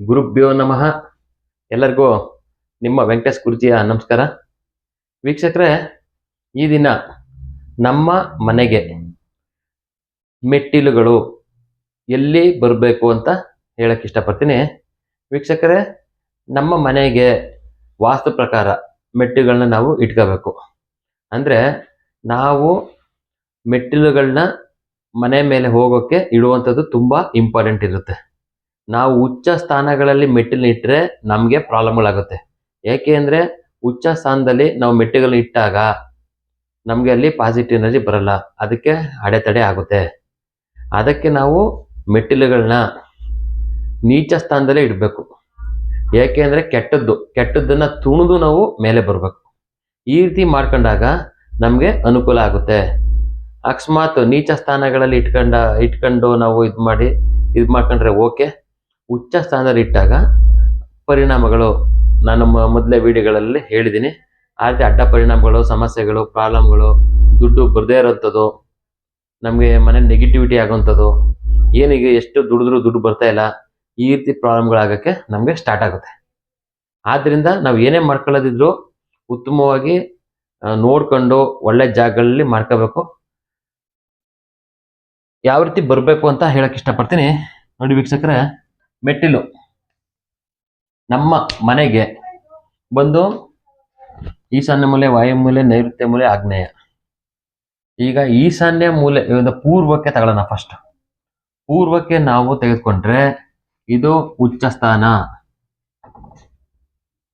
ಗುರುಭ್ಯೋ ನಮಃ. ಎಲ್ಲರಿಗೂ ನಿಮ್ಮ ವೆಂಕಟೇಶ್ ಗುರುಜಿಯ ನಮಸ್ಕಾರ. ವೀಕ್ಷಕರೇ, ಈ ದಿನ ನಮ್ಮ ಮನೆಗೆ ಮೆಟ್ಟಿಲುಗಳು ಎಲ್ಲಿ ಬರಬೇಕು ಅಂತ ಹೇಳಕ್ಕೆ ಇಷ್ಟಪಡ್ತೀನಿ. ವೀಕ್ಷಕರೇ, ನಮ್ಮ ಮನೆಗೆ ವಾಸ್ತು ಪ್ರಕಾರ ಮೆಟ್ಟಿಲುಗಳನ್ನ ನಾವು ಇಟ್ಕೋಬೇಕು. ಅಂದರೆ ನಾವು ಮೆಟ್ಟಿಲುಗಳನ್ನ ಮನೆ ಮೇಲೆ ಹೋಗೋಕ್ಕೆ ಇಡುವಂಥದ್ದು ತುಂಬ ಇಂಪಾರ್ಟೆಂಟ್ ಇರುತ್ತೆ. ನಾವು ಉಚ್ಚ ಸ್ಥಾನಗಳಲ್ಲಿ ಮೆಟ್ಟಿಲು ಇಟ್ಟರೆ ನಮಗೆ ಪ್ರಾಬ್ಲಮ್ಗಳಾಗುತ್ತೆ ಏಕೆ ಅಂದರೆ ಉಚ್ಚ ಸ್ಥಾನದಲ್ಲಿ ನಾವು ಮೆಟ್ಟಿಲುಗಳನ್ನ ಇಟ್ಟಾಗ ನಮಗೆ ಅಲ್ಲಿ ಪಾಸಿಟಿವ್ ಎನರ್ಜಿ ಬರಲ್ಲ. ಅದಕ್ಕೆ ಅಡೆತಡೆ ಆಗುತ್ತೆ. ಅದಕ್ಕೆ ನಾವು ಮೆಟ್ಟಿಲುಗಳನ್ನ ನೀಚ ಸ್ಥಾನದಲ್ಲೇ ಇಡಬೇಕು. ಏಕೆ ಅಂದರೆ ಕೆಟ್ಟದ್ದು. ಕೆಟ್ಟದ್ದನ್ನು ತುಣಿದು ನಾವು ಮೇಲೆ ಬರಬೇಕು. ಈ ರೀತಿ ಮಾಡ್ಕೊಂಡಾಗ ನಮಗೆ ಅನುಕೂಲ ಆಗುತ್ತೆ. ಅಕಸ್ಮಾತ್ ನೀಚ ಸ್ಥಾನಗಳಲ್ಲಿ ಇಟ್ಕೊಂಡ, ಇಟ್ಕೊಂಡು ನಾವು ಇದು ಮಾಡಿ, ಇದು ಮಾಡ್ಕೊಂಡ್ರೆ ಓಕೆ ಉಚ್ಚ ಸ್ಥಾನದಲ್ಲಿ ಇಟ್ಟಾಗ ಪರಿಣಾಮಗಳು ನಾನು ಮೊದಲೇ ವಿಡಿಯೋಗಳಲ್ಲಿ ಹೇಳಿದ್ದೀನಿ. ಆ ರೀತಿ ಅಡ್ಡ ಪರಿಣಾಮಗಳು, ಸಮಸ್ಯೆಗಳು, ಪ್ರಾಬ್ಲಮ್ಗಳು, ದುಡ್ಡು ಬರದೇ ಇರೋಂಥದ್ದು, ನಮಗೆ ಮನೆ ನೆಗೆಟಿವಿಟಿ ಆಗೋವಂಥದ್ದು, ಏನಿಗೆ ಎಷ್ಟು ದುಡಿದ್ರೂ ದುಡ್ಡು ಬರ್ತಾ ಇಲ್ಲ, ಈ ರೀತಿ ಪ್ರಾಬ್ಲಮ್ಗಳಾಗೋಕ್ಕೆ ನಮಗೆ ಸ್ಟಾರ್ಟ್ ಆಗುತ್ತೆ. ಆದ್ದರಿಂದ ನಾವು ಏನೇ ಮಾಡ್ಕೊಳ್ಳೋದಿದ್ರು ಉತ್ತಮವಾಗಿ ನೋಡ್ಕೊಂಡು ಒಳ್ಳೆ ಜಾಗಗಳಲ್ಲಿ ಮಾಡ್ಕೋಬೇಕು. ಯಾವ ರೀತಿ ಬರಬೇಕು ಅಂತ ಹೇಳಕ್ಕೆ ಇಷ್ಟಪಡ್ತೀನಿ. ನೋಡಿ ವೀಕ್ಷಕರೇ ಮೆಟ್ಟಿಲು. ನಮ್ಮ ಮನೆಗೆ ಬಂದು ಈಶಾನ್ಯ ಮೂಲೆ ವಾಯುಮೂಲೆ ನೈಋತ್ಯ ಮೂಲೆ, ಆಗ್ನೇಯ. ಈಗ ಈಶಾನ್ಯ ಮೂಲೆ ಪೂರ್ವಕ್ಕೆ ತಗೊಳ್ಳೋಣ ಫಸ್ಟ್ ಪೂರ್ವಕ್ಕೆ ನಾವು ತೆಗೆದುಕೊಂಡ್ರೆ ಇದು ಉಚ್ಚ ಸ್ಥಾನ.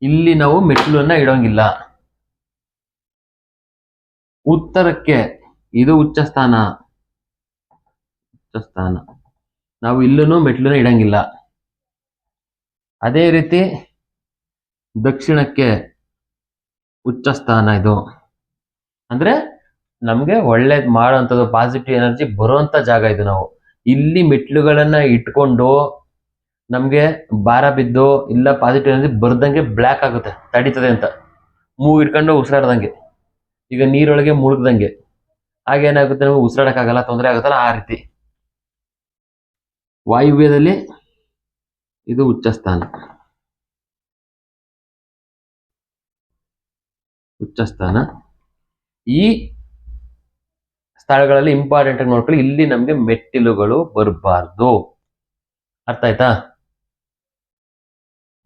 ಇಲ್ಲಿ ನಾವು ಮೆಟ್ಟಿಲನ್ನ ಇಡೋಂಗಿಲ್ಲ. ಉತ್ತರಕ್ಕೆ ಇದು ಉಚ್ಚ ಸ್ಥಾನ. ಉಚ್ಚ ಸ್ಥಾನ. ನಾವು ಇಲ್ಲೂ ಮೆಟ್ಟಿಲನ್ನ ಇಡಂಗಿಲ್ಲ. ಅದೇ ರೀತಿ ದಕ್ಷಿಣಕ್ಕೆ ಉಚ್ಚ ಸ್ಥಾನ ಇದು. ಅಂದ್ರೆ ನಮಗೆ ಒಳ್ಳೇದು ಮಾಡೋಂಥದ್ದು ಪಾಸಿಟಿವ್ ಎನರ್ಜಿ ಬರುವಂತ ಜಾಗ ಇದು ನಾವು. ಇಲ್ಲಿ ಮೆಟ್ಲುಗಳನ್ನ ಇಟ್ಕೊಂಡು ನಮಗೆ ಭಾರ ಬಿದ್ದು ಇಲ್ಲ ಪಾಸಿಟಿವ್ ಎನರ್ಜಿ ಬರ್ದಂಗೆ ಬ್ಲ್ಯಾಕ್ ಆಗುತ್ತೆ, ತಡೀತದೆ ಅಂತ. ಮೂಗು ಇಟ್ಕೊಂಡು ಉಸಿರಾಡ್ದಂಗೆ. ಈಗ ನೀರೊಳಗೆ ಮುಳುಗ್ದಂಗೆ. ಹಾಗೇನಾಗುತ್ತೆ ನಮಗೆ ಉಸಿರಾಡೋಕ್ಕಾಗಲ್ಲ, ತೊಂದರೆ ಆಗುತ್ತಲ್ಲ ಆ ರೀತಿ. ವಾಯುವ್ಯದಲ್ಲಿ ಇದು ಉಚ್ಚ ಸ್ಥಾನ. ಉಚ್ಚ ಸ್ಥಾನ. ಈ ಸ್ಥಳಗಳಲ್ಲಿ ಇಂಪಾರ್ಟೆಂಟ್ ಆಗಿ ನೋಡ್ಕೊಳ್ಳಿ. ಇಲ್ಲಿ ನಮಗೆ ಮೆಟ್ಟಿಲುಗಳು ಬರಬಾರ್ದು. ಅರ್ಥ ಆಯ್ತಾ?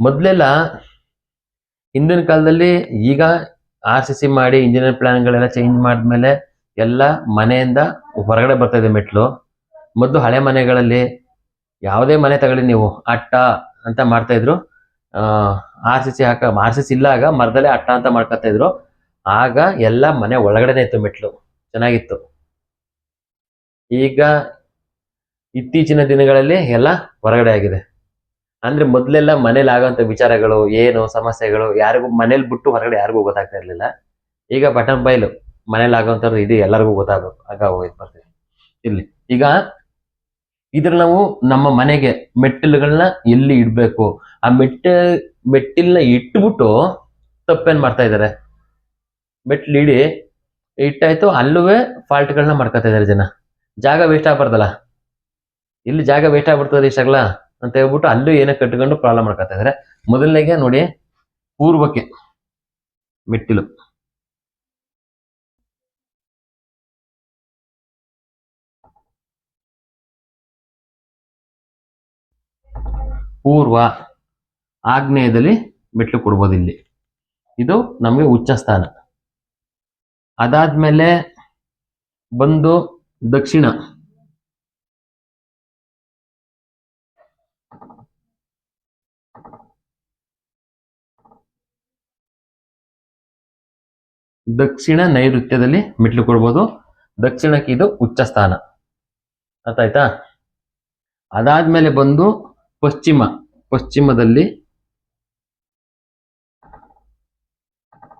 ಮೊದಲೆಲ್ಲ ಹಿಂದಿನ ಕಾಲದಲ್ಲಿ ಈಗ ಆರ್ ಸಿ ಸಿ ಮಾಡಿ ಇಂಜಿನಿಯರ್ ಪ್ಲಾನ್ಗಳೆಲ್ಲ ಚೇಂಜ್ ಮಾಡಿದ್ಮೇಲೆ ಎಲ್ಲ ಮನೆಯಿಂದ ಹೊರಗಡೆ ಬರ್ತಾ ಇದೆ ಮೆಟ್ಲು ಮೊದಲು ಹಳೆ ಮನೆಗಳಲ್ಲಿ ಯಾವುದೇ ಮನೆ ತಗೊಳ್ಳಿ, ನೀವು ಅಟ್ಟ ಅಂತ ಮಾಡ್ತಾ ಇದ್ರು. ಆರ್ ಸಿ ಸಿ ಹಾಕ, ಆರ್ ಸಿ ಸಿ ಇಲ್ಲಾಗ ಮರದಲ್ಲೇ ಅಟ್ಟ ಅಂತ ಮಾಡ್ಕೊತಾ ಇದ್ರು. ಆಗ ಎಲ್ಲ ಮನೆ ಒಳಗಡೆನೆ ಇತ್ತು ಮೆಟ್ಲು. ಚೆನ್ನಾಗಿತ್ತು. ಈಗ ಇತ್ತೀಚಿನ ದಿನಗಳಲ್ಲಿ ಎಲ್ಲ ಹೊರಗಡೆ ಆಗಿದೆ. ಅಂದ್ರೆ ಮೊದಲೆಲ್ಲ ಮನೇಲಿ ಆಗೋಂಥ ವಿಚಾರಗಳು, ಏನು ಸಮಸ್ಯೆಗಳು, ಯಾರಿಗೂ ಮನೇಲಿ ಬಿಟ್ಟು ಹೊರಗಡೆ ಯಾರಿಗೂ ಗೊತ್ತಾಗ್ತಾ ಇರಲಿಲ್ಲ. ಈಗ ಬಟನ್ ಬೈಲು ಮನೇಲಿ ಆಗೋಂಥದ್ದು ಇದು ಎಲ್ಲರಿಗೂ ಗೊತ್ತಾಗಬೇಕು ಆಗ ಹೋಗಿ ಬರ್ತೀವಿ ಇಲ್ಲಿ ಈಗ ಇದ್ರಲ್ಲಿ ನಾವು ನಮ್ಮ ಮನೆಗೆ ಮೆಟ್ಟಿಲುಗಳನ್ನ ಎಲ್ಲಿ ಇಡಬೇಕು? ಆ ಮೆಟ್ಟ ಮೆಟ್ಟಿಲನ್ನ ಇಟ್ಬಿಟ್ಟು ತಪ್ಪೇನ್ ಮಾಡ್ತಾ ಇದ್ದಾರೆ? ಮೆಟ್ಲು ಇಡಿ, ಇಟ್ಟಾಯ್ತು ಅಲ್ಲೂ ಫಾಲ್ಟ್ಗಳನ್ನ ಮಾಡ್ಕೊತಾ ಇದ್ದಾರೆ ಜನ. ಜಾಗ ವೇಸ್ಟ್ ಆಗ್ಬಾರ್ದಲ್ಲ? ಇಲ್ಲಿ ಜಾಗ ವೇಸ್ಟ್ ಆಗ್ಬಿಡ್ತದೆ ಇಷ್ಟಾಗಲ್ಲ ಅಂತ ಹೇಳ್ಬಿಟ್ಟು ಅಲ್ಲೂ ಏನೇ ಕಟ್ಕೊಂಡು ಪ್ರಾಬ್ಲಮ್ ಮಾಡ್ಕೊತಾ ಇದ್ದಾರೆ. ಮೊದಲನೇಗೆ ನೋಡಿ, ಪೂರ್ವಕ್ಕೆ ಮೆಟ್ಟಿಲು. ಪೂರ್ವ ಆಗ್ನೇಯದಲ್ಲಿ ಮೆಟ್ಲು ಕೊಡ್ಬೋದು ಇಲ್ಲಿ. ಇದು ನಮಗೆ ಉಚ್ಚ ಸ್ಥಾನ. ಅದಾದ್ಮೇಲೆ ಬಂದು ದಕ್ಷಿಣ. ದಕ್ಷಿಣ ನೈಋತ್ಯದಲ್ಲಿ ಮೆಟ್ಲು ಕೊಡ್ಬೋದು. ದಕ್ಷಿಣಕ್ಕೆ ಇದು ಉಚ್ಚ ಸ್ಥಾನ. ಅರ್ಥ ಆಯ್ತಾ ಅದಾದ್ಮೇಲೆ ಬಂದು ಪಶ್ಚಿಮ, ಪಶ್ಚಿಮದಲ್ಲಿ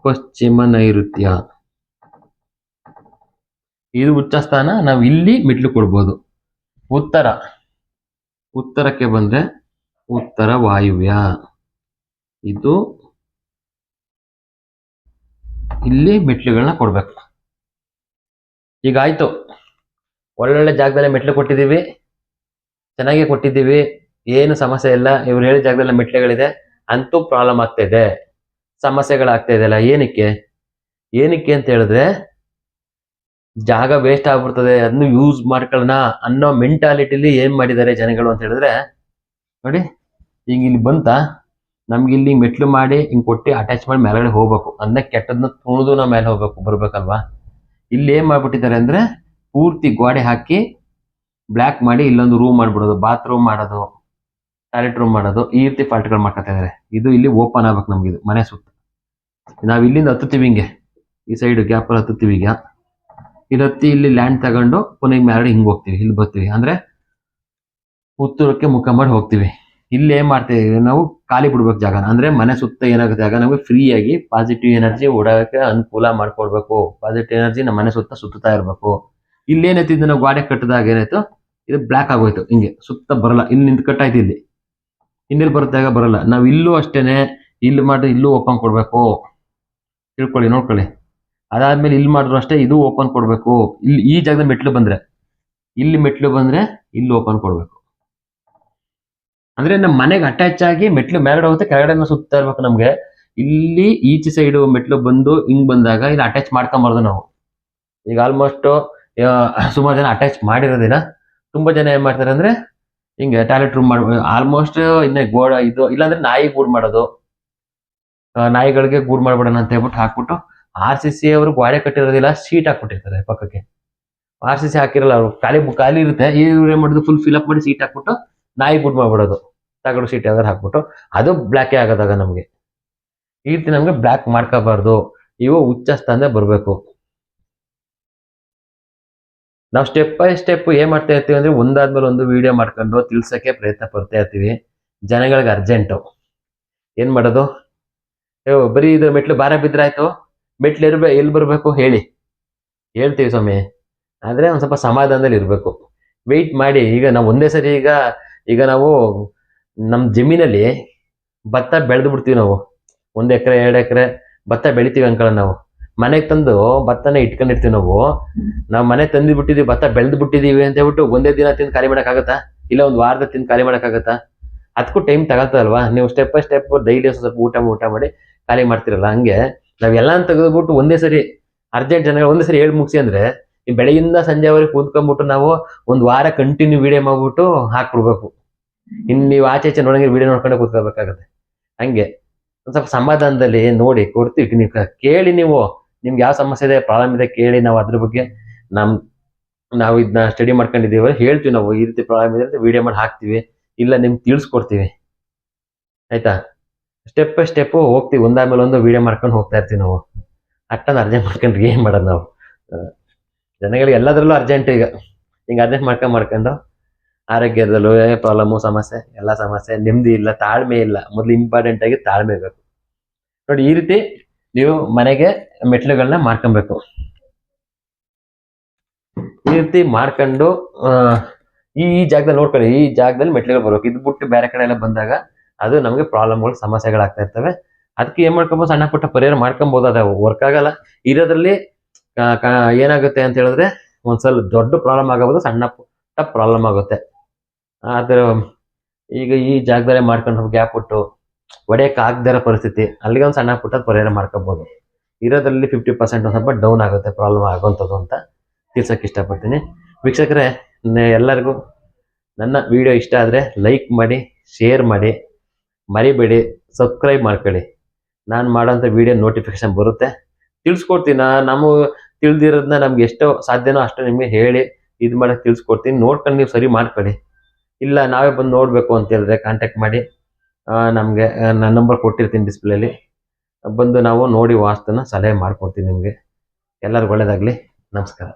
ಪಶ್ಚಿಮ ನೈಋತ್ಯ. ಇದು ಉಚ್ಚ ಸ್ಥಾನ ನಾವು ಇಲ್ಲಿ ಮೆಟ್ಲು ಕೊಡ್ಬೋದು. ಉತ್ತರ, ಉತ್ತರಕ್ಕೆ ಬಂದ್ರೆ ಉತ್ತರ ವಾಯುವ್ಯ. ಇದು ಇಲ್ಲಿ ಮೆಟ್ಲುಗಳನ್ನ ಕೊಡ್ಬೇಕು. ಈಗ ಆಯ್ತು. ಒಳ್ಳೊಳ್ಳೆ ಜಾಗದಲ್ಲಿ ಮೆಟ್ಲು ಕೊಟ್ಟಿದ್ದೀವಿ. ಚೆನ್ನಾಗಿ ಕೊಟ್ಟಿದ್ದೀವಿ. ಏನು ಸಮಸ್ಯೆ ಇಲ್ಲ, ಇವ್ರು ಹೇಳಿದ ಜಾಗದಲ್ಲಿ ಮೆಟ್ಲೆಗಳಿದೆ ಅಂತೂ ಪ್ರಾಬ್ಲಮ್ ಆಗ್ತಾ ಇದೆ. ಸಮಸ್ಯೆಗಳಾಗ್ತಾ ಇದೆಯಲ್ಲ ಏನಕ್ಕೆ? ಏನಕ್ಕೆ ಅಂತ ಹೇಳಿದ್ರೆ, ಜಾಗ ವೇಸ್ಟ್ ಆಗ್ಬಿಡ್ತದೆ, ಅದನ್ನು ಯೂಸ್ ಮಾಡ್ಕೊಳ್ಳೋಣ ಅನ್ನೋ ಮೆಂಟಾಲಿಟಿಲಿ ಏನ್ ಮಾಡಿದ್ದಾರೆ ಜನಗಳು ಅಂತ ಹೇಳಿದ್ರೆ, ನೋಡಿ ಈಗ ಇಲ್ಲಿ ಬಂತ, ನಮ್ಗೆ ಇಲ್ಲಿ ಮೆಟ್ಲು ಮಾಡಿ ಹಿಂಗೆ ಕೊಟ್ಟು ಅಟ್ಯಾಚ್ ಮಾಡಿ ಮೇಲ್ಗಡೆ ಹೋಗ್ಬೇಕು. ಅಂದ್ರೆ ಕೆಟ್ಟದನ್ನ ತುಣಿದು ನಾವು ಮೇಲೆ ಹೋಗ್ಬೇಕು, ಬರ್ಬೇಕಲ್ವಾ? ಇಲ್ಲಿ ಏನ್ ಮಾಡ್ಬಿಟ್ಟಿದ್ದಾರೆ ಅಂದ್ರೆ, ಪೂರ್ತಿ ಗೋಡೆ ಹಾಕಿ ಬ್ಲ್ಯಾಕ್ ಮಾಡಿ ಇಲ್ಲೊಂದು ರೂಮ್ ಮಾಡ್ಬಿಡೋದು ಬಾತ್ರೂಮ್ ಮಾಡೋದು. ಟಾಯ್ಲೆಟ್ ರೂಮ್ ಮಾಡೋದು, ಈ ರೀತಿ ಫಾಲ್ಟ್ಗಳು ಮಾಡ್ಕೊತಾ ಇದಾರೆ. ಇದು ಇಲ್ಲಿ ಓಪನ್ ಆಗ್ಬೇಕು ನಮ್ಗೆ ಇದು, ಮನೆ ಸುತ್ತ. ನಾವು ಇಲ್ಲಿಂದ ಹತ್ತುತ್ತೀವಿ ಹಿಂಗೆ. ಈ ಸೈಡ್ ಗ್ಯಾಪ್ ಅಲ್ಲಿ ಹತ್ತುತ್ತೀವಿ ಈಗ. ಹತ್ತಿ, ಇಲ್ಲಿ ಲ್ಯಾಂಡ್ ತಗೊಂಡು ಪುನಃ ಮ್ಯಾರಡಿ ಹಿಂಗೆ ಹೋಗ್ತೀವಿ, ಇಲ್ಲಿ ಬರ್ತೀವಿ ಅಂದ್ರೆ ಉತ್ತರಕ್ಕೆ ಮುಖ ಮಾಡಿ ಹೋಗ್ತೀವಿ. ಇಲ್ಲಿ ಏನು ಮಾಡ್ತೀವಿ, ನಾವು ಖಾಲಿ ಬಿಡ್ಬೇಕು ಜಾಗ ಅಂದ್ರೆ ಮನೆ ಸುತ್ತ ಏನಾಗುತ್ತೆ ಜಾಗ ನಮಗೆ ಫ್ರೀ ಆಗಿ ಪಾಸಿಟಿವ್ ಎನರ್ಜಿ ಓಡಾಡಕ್ಕೆ ಅನುಕೂಲ ಮಾಡ್ಕೊಡ್ಬೇಕು. ಪಾಸಿಟಿವ್ ಎನರ್ಜಿ ನಮ್ಮ ಮನೆ ಸುತ್ತ ಸುತ್ತಾ ಇರಬೇಕು. ಇಲ್ಲಿ ಏನಾಯ್ತು ಇದು ನಾವು ಗಾಡಿ ಕಟ್ಟಿದಾಗ ಏನಾಯ್ತು, ಇದು ಬ್ಲ್ಯಾಕ್ ಆಗೋಯ್ತು ಹಿಂಗೆ, ಸುತ್ತ ಬರಲ್ಲ. ಇಲ್ಲಿ ನಿಂತು ಕಟ್ಟಾಯ್ತು ಇಲ್ಲಿ. ಇನ್ನೆಲ್ಲಿ ಬರುತ್ತಾಗ ಬರಲ್ಲ. ನಾವು ಇಲ್ಲೂ ಅಷ್ಟೇನೆ ಇಲ್ಲಿ ಮಾಡಿದ್ರೆ ಇಲ್ಲೂ ಓಪನ್ ಕೊಡಬೇಕು. ತಿಳ್ಕೊಳ್ಳಿ, ನೋಡ್ಕೊಳ್ಳಿ. ಅದಾದ್ಮೇಲೆ ಇಲ್ಲಿ ಮಾಡಿದ್ರು ಅಷ್ಟೇ ಇದು ಓಪನ್ ಕೊಡಬೇಕು. ಇಲ್ಲಿ ಈ ಜಾಗದ ಮೆಟ್ಲು ಬಂದ್ರೆ, ಇಲ್ಲಿ ಮೆಟ್ಲು ಬಂದ್ರೆ ಇಲ್ಲಿ ಓಪನ್ ಕೊಡಬೇಕು. ಅಂದ್ರೆ ನಮ್ಮ ಮನೆಗೆ ಅಟ್ಯಾಚ್ ಆಗಿ ಮೆಟ್ಲು ಮೇಲ್ಗಡೆ ಹೋಗುತ್ತೆ ಕೆಳಗಡೆ ಸುತ್ತಾ ಇರ್ಬೇಕು ನಮಗೆ. ಇಲ್ಲಿ ಈಚೆ ಸೈಡ್ ಮೆಟ್ಲು ಬಂದು ಹಿಂಗ್ ಬಂದಾಗ ಇಲ್ಲಿ ಅಟ್ಯಾಚ್ ಮಾಡ್ಕೊಂಬಾರ್ದು ನಾವು. ಈಗ ಆಲ್ಮೋಸ್ಟ್ ಸುಮಾರು ಜನ ಅಟ್ಯಾಚ್ ಮಾಡಿರೋದಿಲ್ಲ. ತುಂಬಾ ಜನ ಏನು ಮಾಡ್ತಾರೆ ಅಂದ್ರೆ ಹಿಂಗೆ ಟಾಯ್ಲೆಟ್ ರೂಮ್ ಮಾಡ್ಬೋದು ಆಲ್ಮೋಸ್ಟ್ ಇನ್ನ ಗೋಡ ಇದು, ಇಲ್ಲಾಂದ್ರೆ ನಾಯಿ ಗೂಡ್ ಮಾಡೋದು. ನಾಯಿಗಳಿಗೆ ಗೂಡ್ ಮಾಡ್ಬಿಡೋಣ ಅಂತ ಹೇಳ್ಬಿಟ್ಟು ಹಾಕ್ಬಿಟ್ಟು ಆರ್ ಸಿ ಸಿ ಅವರು ಗೋಡೆ ಕಟ್ಟಿರೋದಿಲ್ಲ ಸೀಟ್ ಹಾಕ್ಬಿಟ್ಟಿರ್ತಾರೆ ಪಕ್ಕಕ್ಕೆ. ಆರ್ ಸಿ ಸಿ ಹಾಕಿರಲ್ಲ ಅವರು, ಖಾಲಿ ಖಾಲಿ ಇರುತ್ತೆ. ಇವ್ರು ಏನ್ ಮಾಡೋದು ಫುಲ್ ಫಿಲ್ ಅಪ್ ಮಾಡಿ ಸೀಟ್ ಹಾಕ್ಬಿಟ್ಟು ನಾಯಿ ಗುಡ್ ಮಾಡ್ಬಿಡೋದು. ತಗಡು ಸೀಟ್ ಯಾವ್ದಾರು ಹಾಕ್ಬಿಟ್ಟು, ಅದು ಬ್ಲ್ಯಾಕೇ ಆಗೋದಾಗ ನಮಗೆ. ಈ ರೀತಿ ನಮಗೆ ಬ್ಲ್ಯಾಕ್ ಮಾಡ್ಕೋಬಾರ್ದು. ಇವು ಉಚ್ಚ ಸ್ಥಾನದ ಬರಬೇಕು. ನಾವು ಸ್ಟೆಪ್ ಬೈ ಸ್ಟೆಪ್ ಏನು ಮಾಡ್ತಾ ಇರ್ತೀವಿ ಅಂದ್ರೆ ಒಂದಾದ್ಮೇಲೆ ಒಂದು ವಿಡಿಯೋ ಮಾಡ್ಕೊಂಡು ತಿಳ್ಸೋಕ್ಕೆ ಪ್ರಯತ್ನ ಪಡ್ತಾ ಇರ್ತೀವಿ. ಜನಗಳಿಗೆ ಅರ್ಜೆಂಟು ಏನು ಮಾಡೋದು? ಬರೀ ಇದು ಮೆಟ್ಲು ಭಾರ ಬಿದ್ರಾಯ್ತು ಮೆಟ್ಲು ಇರ್ಬೇ ಎಲ್ಲಿ ಬರಬೇಕು ಹೇಳಿ. ಹೇಳ್ತೀವಿ ಸ್ವಾಮಿ. ಆದ್ರೆ ಒಂದು ಸ್ವಲ್ಪ ಸಮಾಧಾನದಲ್ಲಿ ಇರಬೇಕು. ವೆಯ್ಟ್ ಮಾಡಿ, ಈಗ ನಾವು ಒಂದೇ ಸರಿ ಈಗ ಈಗ ನಾವು ನಮ್ಮ ಜಮೀನಲ್ಲಿ ಭತ್ತ ಬೆಳೆದು ಬಿಡ್ತೀವಿ ನಾವು. ಒಂದು ಎಕರೆ, ಎರಡು ಎಕರೆ ಭತ್ತ ಬೆಳಿತೀವಿ ಅಂಕಳ ನಾವು. ಮನೆಗೆ ತಂದು ಭತ್ತನ ಇಟ್ಕೊಂಡಿರ್ತೀವಿ ನಾವು. ನಾವು ಮನೆ ತಂದು ಬಿಟ್ಟಿದೀವಿ ಭತ್ತ ಬೆಳೆದು ಬಿಟ್ಟಿದೀವಿ ಅಂತ ಹೇಳ್ಬಿಟ್ಟು ಒಂದೇ ದಿನ ತಿಂದು ಖಾಲಿ ಮಾಡೋಕ್ಕಾಗತ್ತಾ? ಇಲ್ಲ ಒಂದು ವಾರದ ತಿಂದು ಖಾಲಿ ಮಾಡೋಕ್ಕಾಗತ್ತಾ? ಅದಕ್ಕೂ ಟೈಮ್ ತಗತ್ತಲ್ವಾ ನೀವು ಸ್ಟೆಪ್ ಬೈ ಸ್ಟೆಪ್ ಡೈಲಿ ಸ್ವಲ್ಪ ಊಟ ಊಟ ಮಾಡಿ ಖಾಲಿ ಮಾಡ್ತಿರಲ್ಲ ಹಂಗೆ. ನಾವೆಲ್ಲ ತೆಗೆದ್ಬಿಟ್ಟು ಒಂದೇ ಸರಿ ಅರ್ಜೆಂಟ್ ಜನಗಳು ಒಂದೇ ಸರಿ ಹೇಳಿ ಮುಗಿಸಿ ಅಂದ್ರೆ ಬೆಳಗಿಂದ ಸಂಜೆವರೆಗೆ ಕೂತ್ಕೊಂಡ್ಬಿಟ್ಟು ನಾವು ಒಂದು ವಾರ ಕಂಟಿನ್ಯೂ ವಿಡಿಯೋ ಮಾಡ್ಬಿಟ್ಟು ಹಾಕ್ಬಿಡ್ಬೇಕು. ಇನ್ನು ನೀವು ಆಚೆ ಆಚೆ ನೋಡಂಗೆ ವಿಡಿಯೋ ನೋಡ್ಕೊಂಡು ಕೂತ್ಕೋಬೇಕಾಗತ್ತೆ. ಹಂಗೆ ಒಂದು ಸ್ವಲ್ಪ ಸಮಾಧಾನದಲ್ಲಿ ನೋಡಿ ಕೊಡ್ತೀವಿ. ನೀವು ಕೇಳಿ ನೀವು ನಿಮ್ಗೆ ಯಾವ ಸಮಸ್ಯೆ ಇದೆ, ಪ್ರಾಬ್ಲಮ್ ಇದೆ ಕೇಳಿ ನಾವು ಅದ್ರ ಬಗ್ಗೆ ನಮ್, ನಾವು ಇದನ್ನ ಸ್ಟಡಿ ಮಾಡ್ಕೊಂಡಿದ್ದೀವಿ, ಹೇಳ್ತೀವಿ ನಾವು ಈ ರೀತಿ ಪ್ರಾಬ್ಲಮ್ ಇದೆ ಅಂತ ವಿಡಿಯೋ ಮಾಡಿ ಹಾಕ್ತೀವಿ, ಇಲ್ಲ ನಿಮ್ಗೆ ತಿಳಿಸ್ಕೊಡ್ತೀವಿ. ಆಯ್ತಾ? ಸ್ಟೆಪ್ ಬೈ ಸ್ಟೆಪ್ ಹೋಗ್ತೀವಿ ಒಂದಾದ್ಮೇಲೆ ಒಂದು ವಿಡಿಯೋ ಮಾಡ್ಕೊಂಡು ಹೋಗ್ತಾ ಇರ್ತೀವಿ ನಾವು. ಅಟ್ಟನ ಅರ್ಜೆಂಟ್ ಮಾಡ್ಕೊಂಡ್ರೆ ಏನ್ ಮಾಡೋದು ನಾವು? ಜನಗಳಿಗೆ ಎಲ್ಲದರಲ್ಲೂ ಅರ್ಜೆಂಟ್ ಈಗ. ಹಿಂಗೆ ಅರ್ಜೆಂಟ್ ಮಾಡ್ಕೊಂಡು ಮಾಡ್ಕೊಂಡು ಆರೋಗ್ಯದಲ್ಲೂ ಪ್ರಾಬ್ಲಮ್ಮು ಸಮಸ್ಯೆ, ಎಲ್ಲ ಸಮಸ್ಯೆ, ನೆಮ್ಮದಿ ಇಲ್ಲ, ತಾಳ್ಮೆ ಇಲ್ಲ. ಮೊದಲು ಇಂಪಾರ್ಟೆಂಟ್ ಆಗಿ ತಾಳ್ಮೆ ಬೇಕು. ನೋಡಿ, ಈ ರೀತಿ ನೀವು ಮನೆಗೆ ಮೆಟ್ಲುಗಳನ್ನ ಮಾಡ್ಕೊಬೇಕು ಈ ರೀತಿ ಮಾಡ್ಕೊಂಡು ಈ ಈ ಜಾಗದಲ್ಲಿ ನೋಡ್ಕೊಳ್ಳಿ, ಈ ಜಾಗದಲ್ಲಿ ಮೆಟ್ಲುಗಳು ಬರ್ಬೇಕು. ಇದು ಬಿಟ್ಟು ಬೇರೆ ಕಡೆ ಎಲ್ಲ ಬಂದಾಗ ಅದು ನಮಗೆ ಪ್ರಾಬ್ಲಮ್ಗಳು ಸಮಸ್ಯೆಗಳಾಗ್ತಾ ಇರ್ತವೆ. ಅದಕ್ಕೆ ಏನ್ ಮಾಡ್ಕೊಬೋದು, ಸಣ್ಣ ಪುಟ್ಟ ಪರಿಹಾರ ಮಾಡ್ಕೊಬೋದು. ಅದು ವರ್ಕ್ ಆಗಲ್ಲ. ಇರೋದ್ರಲ್ಲಿ ಏನಾಗುತ್ತೆ ಅಂತ ಹೇಳಿದ್ರೆ ಒಂದ್ಸಲ ದೊಡ್ಡ ಪ್ರಾಬ್ಲಮ್ ಆಗಬಹುದು, ಸಣ್ಣ ಪುಟ್ಟ ಪ್ರಾಬ್ಲಮ್ ಆಗುತ್ತೆ. ಆದ್ರೆ, ಈಗ ಈ ಜಾಗದಲ್ಲೇ ಮಾಡ್ಕೊಂಡು ಗ್ಯಾಪ್ ಬಿಟ್ಟು ಹೊಡೆಯಕ್ಕೆ ಆಗದೇ ಇರೋ ಪರಿಸ್ಥಿತಿ ಅಲ್ಲಿಗೆ ಒಂದು ಸಣ್ಣ ಪುಟ್ಟ ಪರಿಹಾರ ಮಾಡ್ಕೋಬಹುದು ಇರೋದ್ರಲ್ಲಿ ಫಿಫ್ಟಿ ಪರ್ಸೆಂಟ್ ಸ್ವಲ್ಪ ಡೌನ್ ಆಗುತ್ತೆ ಪ್ರಾಬ್ಲಮ್ ಆಗುವಂಥದ್ದು ಅಂತ ತಿಳ್ಸೋಕೆ ಇಷ್ಟಪಡ್ತೀನಿ. ವೀಕ್ಷಕರೇ ಎಲ್ಲರಿಗೂ ನನ್ನ ವಿಡಿಯೋ ಇಷ್ಟ ಆದರೆ ಲೈಕ್ ಮಾಡಿ ಶೇರ್ ಮಾಡಿ, ಮರಿಬೇಡಿ ಸಬ್ಸ್ಕ್ರೈಬ್ ಮಾಡ್ಕೊಳ್ಳಿ. ನಾನು ಮಾಡೋಂಥ ವಿಡಿಯೋ ನೋಟಿಫಿಕೇಶನ್ ಬರುತ್ತೆ. ತಿಳಿಸ್ಕೊಡ್ತೀನಿ ನಾವು ತಿಳಿದಿರೋದನ್ನ ನಮ್ಗೆ ಎಷ್ಟೋ ಸಾಧ್ಯನೋ ಅಷ್ಟು ನಿಮಗೆ ಹೇಳಿ ಇದು ಮಾಡೋಕ್ಕೆ ತಿಳಿಸ್ಕೊಡ್ತೀನಿ. ನೋಡ್ಕೊಂಡು ನೀವು ಸರಿ ಮಾಡ್ಕೊಳ್ಳಿ. ಇಲ್ಲ, ನಾವೇ ಬಂದು ನೋಡಬೇಕು ಅಂತ ಹೇಳಿದ್ರೆ ಕಾಂಟ್ಯಾಕ್ಟ್ ಮಾಡಿ. ನಮಗೆ ನನ್ನ ನಂಬರ್ ಕೊಟ್ಟಿರ್ತೀನಿ ಡಿಸ್ಪ್ಲೇಲಿ ಬಂದು ನಾವು ನೋಡಿ ವಾಸ್ತನ ಸಲಹೆ ಮಾಡ್ಕೊಡ್ತೀನಿ ನಿಮಗೆ. ಎಲ್ಲರಿಗೂ ಒಳ್ಳೆಯದಾಗಲಿ ನಮಸ್ಕಾರ.